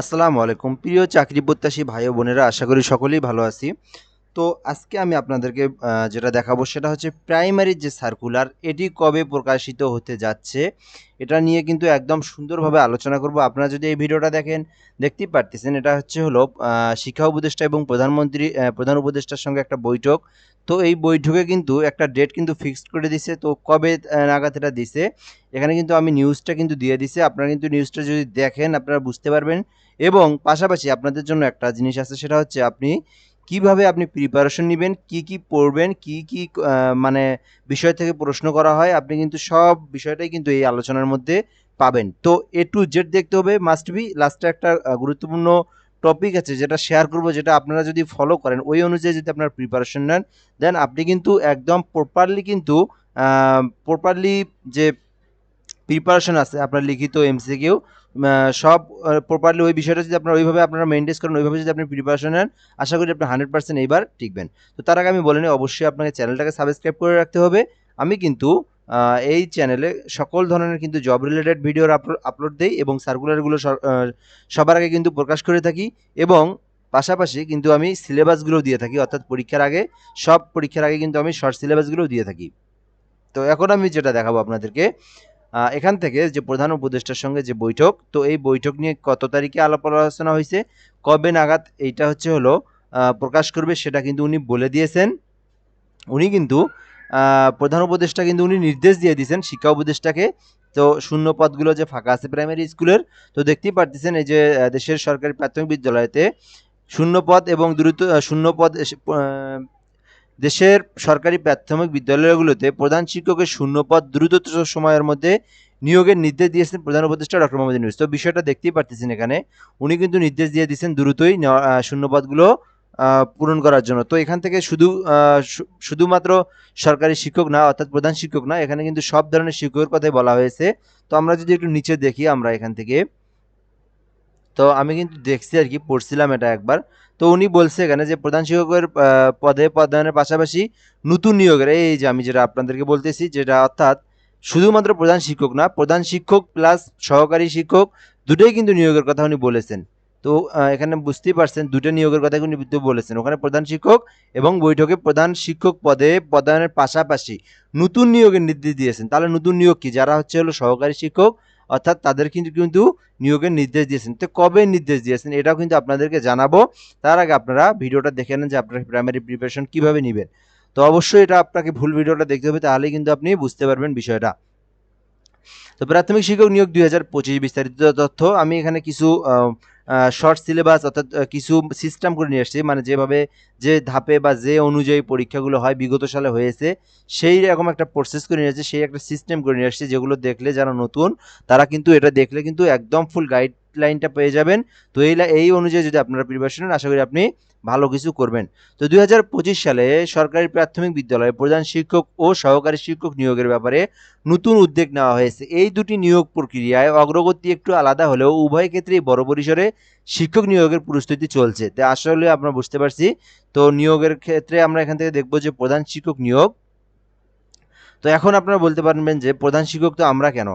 আসসালামু আলাইকুম। প্রিয় চাকরি প্রত্যাশী ভাই বোনেরা, আশা করি সকলেই ভালো আছি। তো আজকে আমি আপনাদেরকে যেটা দেখাবো সেটা হচ্ছে প্রাইমারি যে সার্কুলার এটি কবে প্রকাশিত হতে যাচ্ছে, এটা নিয়ে কিন্তু একদম সুন্দরভাবে আলোচনা করব। আপনারা যদি এই ভিডিওটা দেখেন, দেখতেই পারতেছেন, এটা হচ্ছে হলো শিক্ষা উপদেষ্টা এবং প্রধানমন্ত্রী প্রধান উপদেষ্টার সঙ্গে একটা বৈঠক। তো এই বৈঠকে কিন্তু একটা ডেট কিন্তু ফিক্সড করে দিছে। তো কবে নাগাদ এটা দিছে? এখানে কিন্তু আমি নিউজটা কিন্তু দিয়ে দিছে। আপনারা কিন্তু নিউজটা যদি দেখেন, আপনারা বুঝতে পারবেন। এবং পাশাপাশি আপনাদের জন্য একটা জিনিস আছে, সেটা হচ্ছে আপনি কীভাবে আপনি প্রিপারেশন নেবেন, কি কি পড়বেন, কি কি মানে বিষয় থেকে প্রশ্ন করা হয়, আপনি কিন্তু সব বিষয়টাই কিন্তু এই আলোচনার মধ্যে পাবেন। তো এ টু জেড দেখতে হবে মাস্ট বি লাস্টে একটা গুরুত্বপূর্ণ টপিক আছে যেটা শেয়ার করব, যেটা আপনারা যদি ফলো করেন, ওই অনুযায়ী যদি আপনার প্রিপারেশন নেন দেন আপনি কিন্তু একদম প্রপারলি কিন্তু প্রপারলি যে প্রিপারেশন আছে, আপনার লিখিত এমসিকিউ সব প্রপারলি ওই বিষয়টা যদি আপনারা ওইভাবে আপনারা মেনটেন করেন, ওইভাবে যদি আপনি প্রিপারেশন নেন, আশা করি আপনি হান্ড্রেড পার্সেন্ট এইবার টিকবেন। তো তার আগে আমি বলে নিই, অবশ্যই আপনাকে চ্যানেলটাকে সাবস্ক্রাইব করে রাখতে হবে। আমি কিন্তু এই চ্যানেলে সকল ধরনের কিন্তু জব রিলেটেড ভিডিওর আপলোড দেই এবং সার্কুলারগুলো সবার আগে কিন্তু প্রকাশ করে থাকি এবং পাশাপাশি কিন্তু আমি সিলেবাসগুলো দিয়ে থাকি, অর্থাৎ পরীক্ষার আগে, সব পরীক্ষার আগে কিন্তু আমি শর্ট সিলেবাসগুলো দিয়ে থাকি। তো এখন আমি যেটা দেখাবো আপনাদেরকে এখান থেকে যে প্রধান উপদেষ্টার সঙ্গে যে বৈঠক, তো এই বৈঠক নিয়ে কত তারিখে আলাপ আলোচনা হয়েছে কবে নাগাদ এইটা হচ্ছে হলো প্রকাশ করবে সেটা কিন্তু উনি বলে দিয়েছেন। উনি কিন্তু প্রধান উপদেষ্টা কিন্তু উনি নির্দেশ দিয়ে দিয়েছেন, শিক্ষা উপদেষ্টাকে। তো শূন্য পদগুলো যে ফাঁকা আছে প্রাইমারি স্কুলের তো দেখতেই পারতেছেন এই যে দেশের সরকারি প্রাথমিক বিদ্যালয়তে শূন্য পদ এবং দ্রুত শূন্য পদ দেশের সরকারি প্রাথমিক বিদ্যালয়গুলোতে প্রধান শিক্ষকের শূন্যপদ দ্রুততর সময়ের মধ্যে নিয়োগের নির্দেশ দিয়েছেন প্রধান উপদেষ্টা ডক্টর মোহাম্মদ ইউনুস। তো বিষয়টা দেখতেই পারতেছেন এখানে। উনি কিন্তু নির্দেশ দিয়ে দিয়েছেন দ্রুতই শূন্যপদগুলো পূরণ করার জন্য। তো এখান থেকে শুধু শুধুমাত্র সরকারি শিক্ষক না, অর্থাৎ প্রধান শিক্ষক না, এখানে কিন্তু সব ধরনের শিক্ষকের কথাই বলা হয়েছে। তো আমরা যদি একটু নিচে দেখি আমরা এখান থেকে। তো আমি কিন্তু দেখছি আর কি, পড়ছিলাম এটা একবার। তো উনি বলছে এখানে যে প্রধান শিক্ষকের পদে পদায়নের পাশাপাশি নতুন নিয়োগের, এই যে আমি যেটা আপনাদেরকে বলতেছি, যেটা অর্থাৎ শুধুমাত্র প্রধান শিক্ষক না, প্রধান শিক্ষক প্লাস সহকারী শিক্ষক, দুটোই কিন্তু নিয়োগের কথা উনি বলেছেন। তো এখানে বুঝতেই পারছেন দুটো নিয়োগের কথা কিন্তু বলেছেন। ওখানে প্রধান শিক্ষক এবং বৈঠকে প্রধান শিক্ষক পদে পদায়নের পাশাপাশি নতুন নিয়োগের নির্দেশ দিয়েছেন। তাহলে নতুন নিয়োগ কি? যারা হচ্ছে হলো সহকারী শিক্ষক, অর্থাৎ তাদের কিন্তু কিন্তু নিয়োগের নির্দেশ দিয়েছেন। তো কবে নির্দেশ দিয়েছেন এটাও কিন্তু আপনাদেরকে জানাব। তার আগে আপনারা ভিডিওটা দেখে নেন যে আপনারা প্রাইমারি প্রিপারেশন কীভাবে নেবেন। তো অবশ্যই এটা আপনাকে ভুল ভিডিওটা দেখতে হবে তাহলে কিন্তু আপনি বুঝতে পারবেন বিষয়টা। তো প্রাথমিক শিক্ষক নিয়োগ দুই হাজার পঁচিশ বিস্তারিত তথ্য। আমি এখানে কিছু শর্ট সিলেবাস অর্থাৎ কিছু সিস্টেম করে নিয়ে আসছে মানে যেভাবে যে ধাপে বা যে অনুযায়ী পরীক্ষাগুলো হয়, বিগত সালে হয়েছে, সেই রকম একটা প্রসেস করে নিয়ে আসছে সেই একটা সিস্টেম করে নিয়ে আসছে যেগুলো দেখলে যারা নতুন, তারা কিন্তু এটা দেখলে কিন্তু একদম ফুল গাইডলাইনটা পেয়ে যাবেন। তো এই এই অনুযায়ী যদি আপনারা প্রিপারেশন আশা করি আপনি ভালো কিছু করবেন। তো দু হাজার পঁচিশ সালে সরকারি প্রাথমিক বিদ্যালয়ে প্রধান শিক্ষক ও সহকারী শিক্ষক নিয়োগের ব্যাপারে নতুন উদ্যোগ নেওয়া হয়েছে। এই দুটি নিয়োগ প্রক্রিয়ায় অগ্রগতি একটু আলাদা হলেও উভয় ক্ষেত্রেই বড় পরিসরে শিক্ষক নিয়োগের প্রস্তুতি চলছে। তো আসলে আমরা বুঝতে পারছি। তো নিয়োগের ক্ষেত্রে আমরা এখান থেকে দেখব যে প্রধান শিক্ষক নিয়োগ। তো এখন আপনারা বলতে পারবেন যে প্রধান শিক্ষক তো আমরা কেন?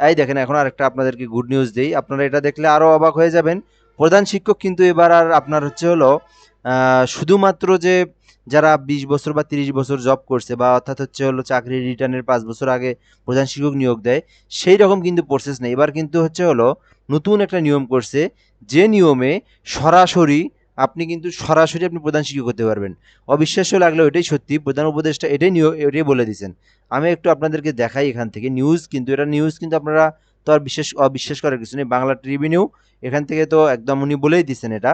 এই দেখেন, এখন আরেকটা আপনাদেরকে গুড নিউজ দেই। আপনারা এটা দেখলে আরও অবাক হয়ে যাবেন। প্রধান শিক্ষক কিন্তু এবার আর আপনার হচ্ছে হলো শুধুমাত্র যে যারা বিশ বছর বা তিরিশ বছর জব করছে বা অর্থাৎ হচ্ছে হলো চাকরি রিটার্নের পাঁচ বছর আগে প্রধান শিক্ষক নিয়োগ দেয়, সেই রকম কিন্তু প্রসেস নেই। এবার কিন্তু হচ্ছে হলো নতুন একটা নিয়ম করছে, যে নিয়মে সরাসরি আপনি কিন্তু সরাসরি আপনি প্রধান শিক্ষক হতে পারবেন। অবিশ্বাস্য লাগলেও এটাই সত্যি, প্রধান উপদেশটা এটাই নিয়ে এটাই বলে দিয়েছেন। আমি একটু আপনাদেরকে দেখাই এখান থেকে নিউজ কিন্তু এটা নিউজ কিন্তু আপনারা তো আর বিশ্বাস অবিশ্বাস করার কিছু নেই। বাংলা ট্রিবিউনিউ এখান থেকে তো একদম উনি বলেই দিচ্ছেন এটা।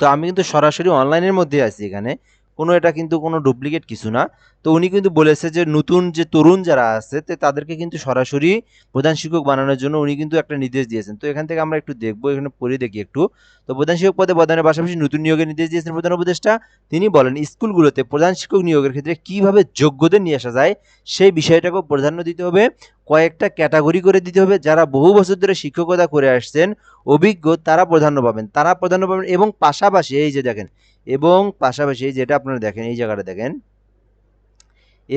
তো আমি কিন্তু সরাসরি অনলাইনের মধ্যে আছি এখানে। কোনো এটা কিন্তু কোনো ডুপ্লিকেট কিছু না। তো উনি কিন্তু বলেছে যে নতুন যে তরুণ যারা আছে, তো তাদেরকে কিন্তু সরাসরি প্রধান শিক্ষক বানানোর জন্য উনি কিন্তু একটা নির্দেশ দিয়েছেন। তো এখান থেকে আমরা একটু দেখব, এখানে পড়ে দেখি একটু। তো প্রধান শিক্ষক পদে প্রদানের পাশাপাশি নতুন নিয়োগের নির্দেশ দিয়েছেন প্রধান উপদেষ্টা। তিনি বলেন, স্কুলগুলোতে প্রধান শিক্ষক নিয়োগের ক্ষেত্রে কীভাবে যোগ্যদের নিয়ে আসা যায়, সেই বিষয়টাকেও প্রাধান্য দিতে হবে। কয়েকটা ক্যাটাগরি করে দিতে হবে, যারা বহু বছর ধরে শিক্ষকতা করে আসছেন, অভিজ্ঞ তারা প্রাধান্য পাবেন। তারা প্রাধান্য পাবেন এবং পাশাপাশি এই যে দেখেন, এবং পাশাপাশি যেটা আপনারা দেখেন, এই জায়গাটা দেখেন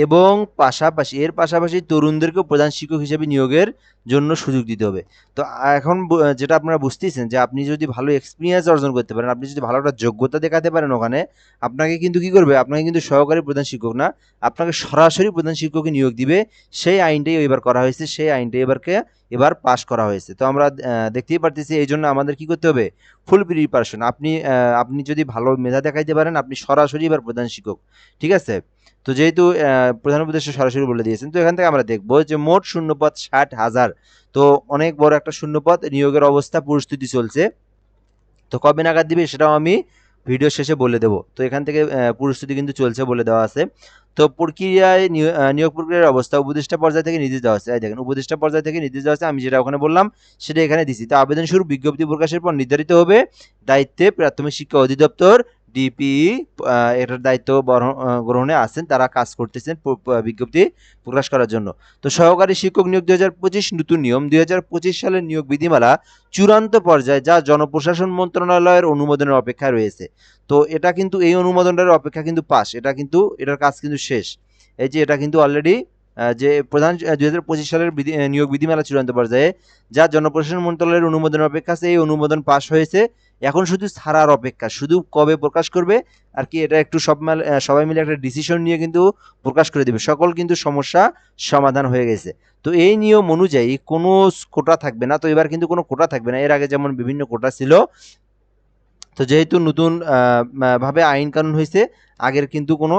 এবং পাশাপাশি, এর পাশাপাশি তরুণদেরকেও প্রধান শিক্ষক হিসেবে নিয়োগের জন্য সুযোগ দিতে হবে। তো এখন যেটা আপনারা বুঝতেছেন যে আপনি যদি ভালো এক্সপিরিয়েন্স অর্জন করতে পারেন, আপনি যদি ভালো একটা যোগ্যতা দেখাতে পারেন ওখানে, আপনাকে কিন্তু কি করবে? আপনাকে কিন্তু সহকারী প্রধান শিক্ষক না, আপনাকে সরাসরি প্রধান শিক্ষককে নিয়োগ দিবে। সেই আইনটাই এবার করা হয়েছে, সেই আইনটাই এবারকে এবার পাশ করা হয়েছে। তো আমরা দেখতেই পারতেছি এই জন্য আমাদের কি করতে হবে? ফুল প্রিপারেশন আপনি আপনি যদি ভালো মেধা দেখাইতে পারেন, আপনি সরাসরি এবার প্রধান শিক্ষক, ঠিক আছে? তো যেহেতু প্রধান উপদেষ্টা সরাসরি বলে দিয়েছেন তো এখান থেকে আমরা দেখব যে মোট শূন্যপদ ষাট হাজার। তো অনেক বড় একটা শূন্যপদ নিয়োগের অবস্থা পরিস্থিতি চলছে। তো কবে নাগাদ দিবে সেটাও আমি ভিডিও শেষে বলে দেবো। তো এখান থেকে আহ, পরিস্থিতি কিন্তু চলছে বলে দেওয়া আছে। তো প্রক্রিয়ায় নিয়- নিয়োগ প্রক্রিয়ার অবস্থা উপদেষ্টা পর্যায় থেকে নির্দেশ দেওয়া আছে। দেখেন উপদেষ্টা পর্যায় থেকে নির্দেশ দেওয়া আছে আমি যেটা ওখানে বললাম সেটা এখানে দিছি। তো আবেদন শুরু বিজ্ঞপ্তি প্রকাশের পর নির্ধারিত হবে দায়িত্বে প্রাথমিক শিক্ষা অধিদপ্তর ডিপিই এটার দায়িত্ব গ্রহণে আছেন, তারা কাজ করতেছেন বিজ্ঞপ্তি প্রকাশ করার জন্য। তো সহকারী শিক্ষক নিয়োগ দুই নতুন নিয়ম, দুই হাজার পঁচিশ সালের নিয়োগ বিধিমালা চূড়ান্ত পর্যায়ে যা জনপ্রশাসন মন্ত্রণালয়ের অনুমোদনের অপেক্ষা রয়েছে। তো এটা কিন্তু, এই অনুমোদনটার অপেক্ষা কিন্তু পাস এটা কিন্তু, এটার কাজ কিন্তু শেষ। এই যে এটা কিন্তু অলরেডি যে প্রধান দুই হাজার পঁচিশ সালের নিয়োগ বিধিমালা চূড়ান্ত পর্যায়ে যা জনপ্রশাসন মন্ত্রণালয়ের অনুমোদনের অপেক্ষা আছে, এই অনুমোদন পাশ হয়েছে। এখন শুধু ছাড়ার অপেক্ষা, শুধু কবে প্রকাশ করবে আর কি এটা একটু সব সবাই মিলে একটা ডিসিশন নিয়ে কিন্তু প্রকাশ করে দেবে। সকল কিন্তু সমস্যা সমাধান হয়ে গেছে। তো এই নিয়ম অনুযায়ী কোনো কোটা থাকবে না, তো এবার কিন্তু কোনো কোটা থাকবে না। এর আগে যেমন বিভিন্ন কোটা ছিল, তো যেহেতু নতুন ভাবে আইন কানুন হয়েছে, আগের কিন্তু কোনো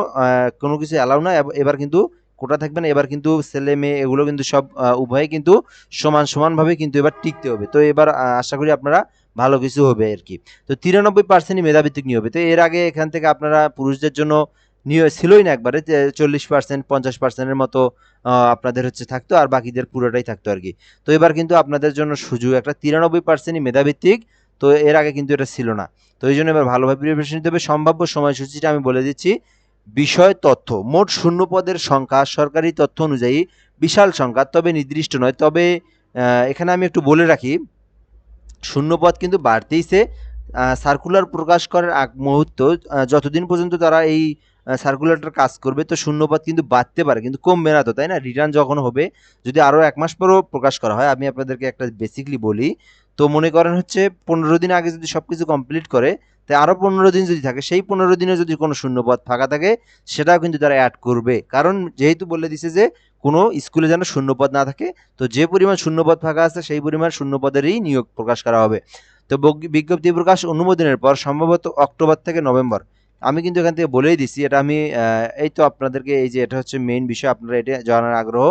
কোনো কিছু অ্যালাউ না এবার কিন্তু কোটা থাকবে না। এবার কিন্তু ছেলে মেয়ে এগুলো কিন্তু সব উভয়ে কিন্তু সমান সমানভাবে কিন্তু এবার টিকতে হবে। তো এবার আশা করি আপনারা ভালো কিছু হবে আর কি তো তিরানব্বই পার্সেন্টই মেধাভিত্তিক নিয়োগ হবে। তো এর আগে এখান থেকে আপনারা পুরুষদের জন্য নিয়োগ ছিলই না একবারে চল্লিশ পার্সেন্ট পঞ্চাশ পার্সেন্টের মতো আপনাদের হচ্ছে থাকতো, আর বাকিদের পুরোটাই থাকতো আর কি তো এবার কিন্তু আপনাদের জন্য সুযোগ, একটা তিরানব্বই পার্সেন্টই মেধাভিত্তিক, তো এর আগে কিন্তু এটা ছিল না। তো এই জন্য এবার ভালোভাবে প্রিপারেশন নিতে হবে। সম্ভাব্য সময়সূচিটা আমি বলে দিচ্ছি, বিষয় তথ্য। মোট শূন্য পদের সংখ্যা, সরকারি তথ্য অনুযায়ী বিশাল সংখ্যা, তবে নির্দিষ্ট নয়। তবে এখানে আমি একটু বলে রাখি শূন্যপদ কিন্তু বাড়তেইছে। সার্কুলার প্রকাশ করার আগ মুহূর্ত যতদিন পর্যন্ত তারা এই সার্কুলারটার কাজ করবে, তো শূন্যপদ কিন্তু বাড়তে পারে, কিন্তু কমবে না তো, তাই না? রিটার্ন যখন হবে, যদি আরও এক মাস পরেও প্রকাশ করা হয়, আমি আপনাদেরকে একটা বেসিকলি বলি, তো মনে করেন হচ্ছে পনেরো দিন আগে যদি সব কিছু কমপ্লিট করে তাই আরও পনেরো দিন যদি থাকে, সেই পনেরো দিনে যদি কোনো শূন্যপদ ফাঁকা থাকে, সেটাও কিন্তু তারা অ্যাড করবে। কারণ যেহেতু বলে দিছে যে কোনো স্কুলে যেন শূন্যপদ না থাকে, তো যে পরিমাণ শূন্যপদ ফাঁকা আছে, সেই পরিমাণ শূন্যপদেরই নিয়োগ প্রকাশ করা হবে। তো বিজ্ঞপ্তি প্রকাশ অনুমোদনের পর সম্ভবত অক্টোবর থেকে নভেম্বর। আমি কিন্তু এখান থেকে বলেই দিছি, এটা আমি এই তো আপনাদেরকে এই যে এটা হচ্ছে মেইন বিষয়, আপনারা এটা জানার আগ্রহ।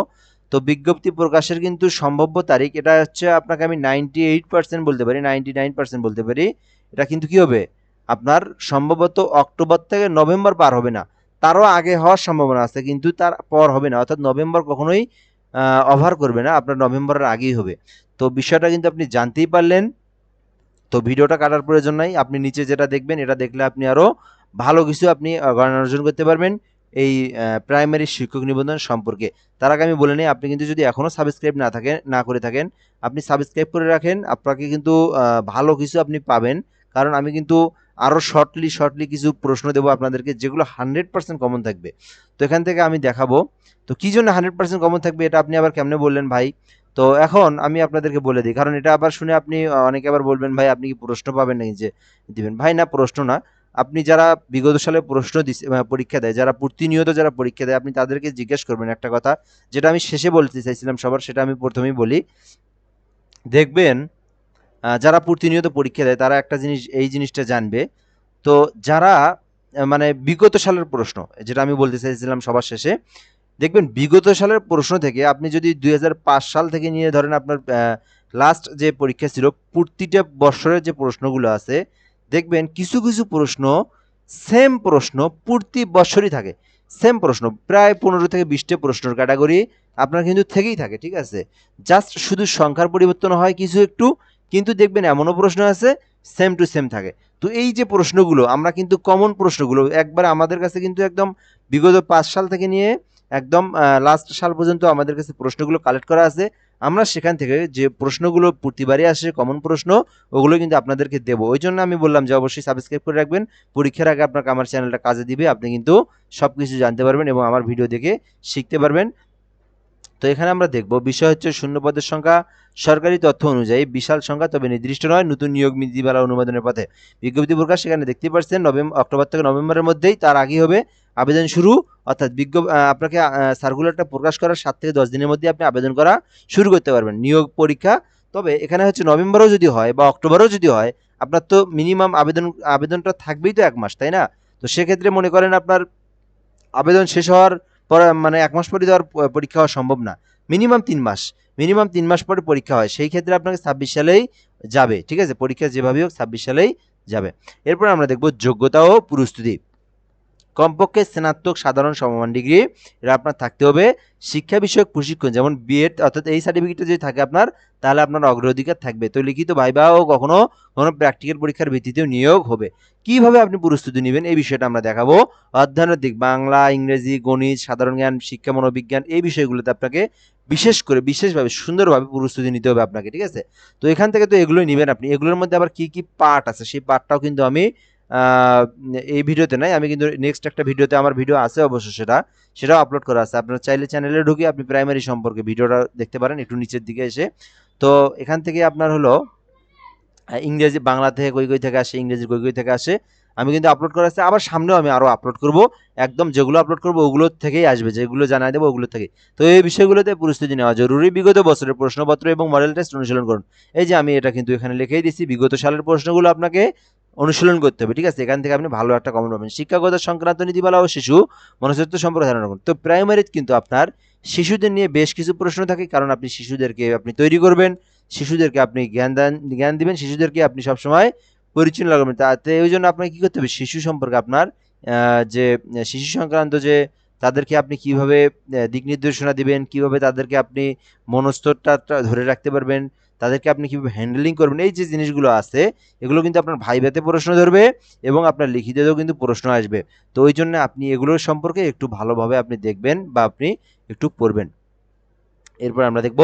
তো বিজ্ঞপ্তি প্রকাশের কিন্তু সম্ভাব্য তারিখ, এটা হচ্ছে আপনাকে আমি নাইনটি এইট পার্সেন্ট বলতে পারি নাইনটি নাইন পার্সেন্ট বলতে পারি। এটা কিন্তু কি হবে? আপনার সম্ভবত অক্টোবর থেকে নভেম্বর পার হবে না। তারও আগে হওয়ার সম্ভাবনা আছে, কিন্তু তার পর হবে না। অর্থাৎ নভেম্বর কখনোই অভার করবে না, আপনার নভেম্বরের আগেই হবে। তো বিষয়টা কিন্তু আপনি জানতেই পারলেন। তো ভিডিওটা কাটার প্রয়োজন নাই। আপনি নিচে যেটা দেখবেন, এটা দেখলে আপনি আরও ভালো কিছু আপনি জ্ঞান অর্জন করতে পারবেন এই প্রাইমারি শিক্ষক নিবন্ধন সম্পর্কে। তার আগে আমি বলে নিই, আপনি কিন্তু যদি এখনও সাবস্ক্রাইব না থাকেন, না করে থাকেন, আপনি সাবস্ক্রাইব করে রাখেন, আপনাকে কিন্তু ভালো কিছু আপনি পাবেন। কারণ আমি কিন্তু আরও শর্টলি শর্টলি কিছু প্রশ্ন দেবো আপনাদেরকে, যেগুলো হান্ড্রেড পার্সেন্ট কমন থাকবে। তো এখান থেকে আমি দেখাবো। তো কী জন্য হান্ড্রেড পার্সেন্ট কমন থাকবে, এটা আপনি আবার কেমনে বললেন ভাই? তো এখন আমি আপনাদেরকে বলে দিই, কারণ এটা আবার শুনে আপনি অনেকে আবার বলবেন, ভাই, আপনি কি প্রশ্ন পাবেন নাকি? যে দিবেন। ভাই, না, প্রশ্ন না। আপনি যারা বিগত সালে প্রশ্ন দিছে পরীক্ষা দেয়, যারা প্রতিনিয়ত যারা পরীক্ষা দেয়, আপনি তাদেরকে জিজ্ঞেস করবেন একটা কথা, যেটা আমি শেষে বলতে চাইছিলাম সবার, সেটা আমি প্রথমেই বলি। দেখবেন যারা প্রতিনিয়ত পরীক্ষা দেয়, তারা একটা জিনিস, এই জিনিসটা জানবে। তো যারা মানে বিগত সালের প্রশ্ন, যেটা আমি বলতে চাইছিলাম সবার শেষে, দেখবেন বিগত সালের প্রশ্ন থেকে আপনি যদি দুই হাজার পাঁচ সাল থেকে নিয়ে ধরেন আপনার লাস্ট যে পরীক্ষা ছিল, প্রতিটা বছরের যে প্রশ্নগুলো আছে, দেখবেন কিছু কিছু প্রশ্ন সেম প্রশ্ন প্রতি বছরই থাকে। সেম প্রশ্ন, প্রায় পনেরো থেকে বিশটা প্রশ্নের ক্যাটাগরি আপনার কিন্তু থেকেই থাকে, ঠিক আছে? জাস্ট শুধু সংখ্যার পরিবর্তন হয়, কিছু একটু কিন্তু দেখবেন এমনও প্রশ্ন আছে সেম টু সেম থাকে। তো এই যে প্রশ্নগুলো, আমরা কিন্তু কমন প্রশ্নগুলো, একবার আমাদের কাছে কিন্তু একদম বিগত পাঁচ সাল থেকে নিয়ে একদম লাস্ট সাল পর্যন্ত আমাদের কাছে প্রশ্নগুলো কালেক্ট করা আছে। আমরা সেখান থেকে যে প্রশ্নগুলো প্রতিবারই আসে কমন প্রশ্ন, ওগুলো কিন্তু আপনাদেরকে দেবো। ওই জন্য আমি বললাম যে অবশ্যই সাবস্ক্রাইব করে রাখবেন। পরীক্ষার আগে আপনাকে আমার চ্যানেলটা কাজে দিবে, আপনি কিন্তু সব কিছু জানতে পারবেন এবং আমার ভিডিও দেখে শিখতে পারবেন। তো এখানে আমরা দেখব, বিষয় হচ্ছে শূন্য পদের সংখ্যা সরকারি তথ্য অনুযায়ী বিশাল সংখ্যা, তবে নির্দিষ্ট নয়, নতুন নিয়োগ নীতিমালা অনুমোদনের পথে। বিজ্ঞপ্তি প্রকাশ সেখানে দেখতে পাচ্ছেন নভেম্বর অক্টোবর থেকে নভেম্বরের মধ্যেই তার আগে হবে আবেদন শুরু। অর্থাৎ বিজ্ঞ আপনাকে সার্কুলারটা প্রকাশ করার সাত থেকে দশ দিনের মধ্যে আপনি আবেদন করা শুরু করতে পারবেন, নিয়োগ পরীক্ষা। তবে এখানে হচ্ছে নভেম্বরেও যদি হয় বা অক্টোবরেও যদি হয়, আপনার তো মিনিমাম আবেদন, আবেদনটা থাকবেই তো এক মাস, তাই না? তো সেক্ষেত্রে মনে করেন আপনার আবেদন শেষ হওয়ার মানে এক মাস পরে দেওয়ার পরীক্ষা হওয়া সম্ভব না। মিনিমাম তিন মাস। মিনিমাম তিন মাস পরে পরীক্ষা হয়। সেই ক্ষেত্রে আপনাকে ছাব্বিশ সালেই যাবে, ঠিক আছে? পরীক্ষা যেভাবেই হোক, ছাব্বিশ সালেই যাবে। এরপর আমরা দেখব যোগ্যতা ও প্রস্তুতি কমপক্ষে স্নাতক সাধারণ সমমান ডিগ্রি এটা আপনার থাকতে হবে। শিক্ষা বিষয়ক প্রশিক্ষণ, যেমন বিএড অর্থাৎ এই সার্টিফিকেটটা যদি থাকে আপনার, তাহলে আপনার অগ্রাধিকার থাকবে। তো লিখিত ভাইবা ও কখনো কোনো প্র্যাকটিক্যাল পরীক্ষার ভিত্তিতেও নিয়োগ হবে। কীভাবে আপনি প্রস্তুতি নেবেন এই বিষয়টা আমরা দেখাবো। অধ্যয়নের দিক বাংলা, ইংরেজি, গণিত, সাধারণ জ্ঞান, শিক্ষা, মনোবিজ্ঞান এই বিষয়গুলোতে আপনাকে বিশেষ করে, বিশেষভাবে সুন্দরভাবে প্রস্তুতি নিতে হবে আপনাকে, ঠিক আছে? তো এখান থেকে তো এগুলোই নেবেন আপনি। এগুলোর মধ্যে আবার কি কি পার্ট আছে? সেই পার্টটাও কিন্তু আমি এই ভিডিওতে নাই, আমি কিন্তু নেক্সট একটা ভিডিওতে আমার ভিডিও আছে অবশ্য সেটা, সেটাও আপলোড করা আছে। আপনার চাইলে চ্যানেলে ঢুকে আপনি প্রাইমারি সম্পর্কে ভিডিওটা দেখতে পারেন, একটু নিচের দিকে এসে। তো এখান থেকে আপনার হলো ইংরেজি, বাংলা থেকে কই কই থেকে আসে, ইংরেজি কই কই থেকে আসে, আমি কিন্তু আপলোড করা আছে। আবার সামনেও আমি আরও আপলোড করব, একদম যেগুলো আপলোড করব ওগুলোর থেকেই আসবে, যেগুলো জানাই দেবো, ওগুলো থেকে তো এই বিষয়গুলোতে প্রস্তুতি নেওয়া জরুরি। বিগত বছরের প্রশ্নপত্র এবং মডেল টেস্ট অনুশীলন করুন। এই যে আমি এটা কিন্তু এখানে লিখেই দিচ্ছি বিগত সালের প্রশ্নগুলো আপনাকে অনুশীলন করতে হবে, ঠিক আছে? এখান থেকে আপনি ভালো একটা কমেন্ট পাবেন। শিক্ষাগত সংক্রান্ত নীতিমালা ও শিশু মনস্তত্ব সম্পর্কে ধারণা করুন। তো প্রাইমারিতে কিন্তু আপনার শিশুদের নিয়ে বেশ কিছু প্রশ্ন থাকে, কারণ আপনি শিশুদেরকে আপনি তৈরি করবেন, শিশুদেরকে আপনি জ্ঞান দান, জ্ঞান দিবেন, শিশুদেরকে আপনি সবসময় পরিচ্ছন্ন রাখবেন। তাতে ওই জন্য আপনাকে কী করতে হবে? শিশু সম্পর্কে আপনার যে, শিশু সংক্রান্ত যে, তাদেরকে আপনি কীভাবে দিক নির্দেশনা দিবেন, কীভাবে তাদেরকে আপনি মনস্তরটা ধরে রাখতে পারবেন তাদেরকে আপনি কীভাবে হ্যান্ডেলিং করবেন, এই যে জিনিসগুলো আছে, এগুলো কিন্তু আপনার ভাইভাতে প্রশ্ন ধরবে এবং আপনার লিখিতেও কিন্তু প্রশ্ন আসবে। তো ওই জন্য আপনি এগুলোর সম্পর্কে একটু ভালোভাবে আপনি দেখবেন বা আপনি একটু পড়বেন। এরপর আমরা দেখব,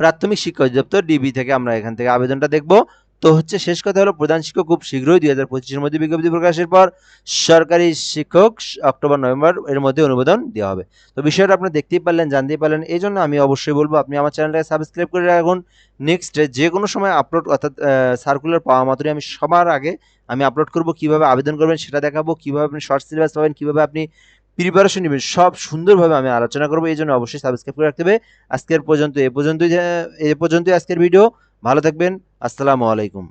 প্রাথমিক শিক্ষা অধিদপ্তর ডিবি থেকে আমরা এখান থেকে আবেদনটা দেখব। তো হচ্ছে শেষ কথা হলো, প্রধান শিক্ষক খুব শীঘ্রই দুই হাজার পঁচিশের মধ্যে বিজ্ঞপ্তি প্রকাশের পর সরকারি শিক্ষক অক্টোবর, নভেম্বর এর মধ্যে অনুমোদন দেওয়া হবে। তো বিষয়টা আপনি দেখতেই পারলেন, জানতেই পারলেন এই জন্য আমি অবশ্যই বলব, আপনি আমার চ্যানেলটাকে সাবস্ক্রাইব করে রাখুন। নেক্সট যে কোনো সময় আপলোড অর্থাৎ সার্কুলার পাওয়া মাত্রই আমি সবার আগে আমি আপলোড করব, কীভাবে আবেদন করবেন সেটা দেখাবো, কীভাবে আপনি শর্ট সিলেবাস পাবেন, কীভাবে আপনি প্রিপারেশন নেবেন, সব সুন্দরভাবে আমি আলোচনা করব, এই জন্য অবশ্যই সাবস্ক্রাইব করে রাখতে হবে। আজকের পর্যন্ত, এ পর্যন্তই এ পর্যন্তই আজকের ভিডিও ভালো থাকবেন, আসসালামু আলাইকুম।